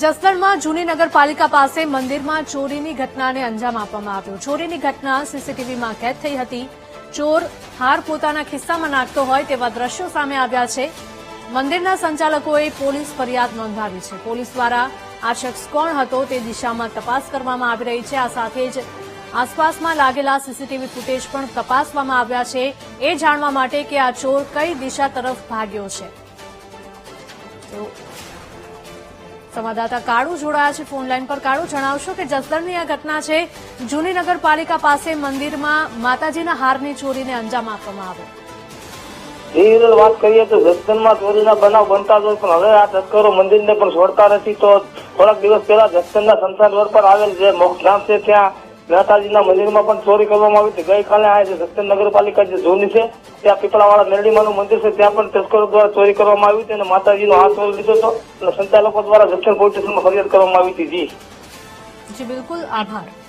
જસદણમાં જૂની નગરપાલિકા પાસે મંદિરમાં ચોરીની ઘટનાને અંજામ આપવામાં આવ્યો. ચોરીની ઘટના સીસીટીવીમાં કેદ થઈ હતી. ચોર હાર પોતાના ખિસ્સામાં નાખતો હોય તેવા દ્રશ્યો સામે આવ્યા છે. મંદિરના સંચાલકોએ પોલીસ ફરિયાદ નોંધાવી છે. પોલીસ દ્વારા આ શખ્સ કોણ હતો તે દિશામાં તપાસ કરવામાં આવી રહી છે. આ સાથે જ આસપાસમાં લાગેલા સીસીટીવી ફૂટેજ પણ તપાસવામાં આવ્યા છે. એ જાણવા માટે કે આ ચોર કઈ દિશા તરફ ભાગ્યો છે. સંવાદદાતા કાળુ જોડાયા છે ફોન લાઈન પર. કાળુ, જણાવશો કે જસદણની આ ઘટના છે, જૂની નગરપાલિકા પાસે મંદિરમાં માતાજીના હારની ચોરીને અંજામ આપવામાં આવ્યો. એ વાત કરીએ તો જસદણમાં ચોરીના બનાવ બનતા જ હોય, પણ હવે આ તસ્કરો મંદિરને પણ છોડતા નથી. તો થોડાક દિવસ પહેલા જસદણના સંસાર રોડ પર આવેલ જે મોક્ષ ધામ છે, ત્યાં મહેતાજીના મંદિરમાં પણ ચોરી કરવામાં આવી હતી. ગઈકાલે આ જે સત્ય નગરપાલિકા જે ઝોની છે, ત્યાં પીપળાવાળા મેરડીમાનું મંદિર છે, ત્યાં પણ તસ્કરો દ્વારા ચોરી કરવામાં આવી હતી અને માતાજીનો હાથ લીધો હતો અને સંચાલકો દ્વારા દક્ષિણ પોલીસ સ્ટેશનમાં ફરિયાદ કરવામાં આવી હતી. જી, બિલકુલ. આભાર.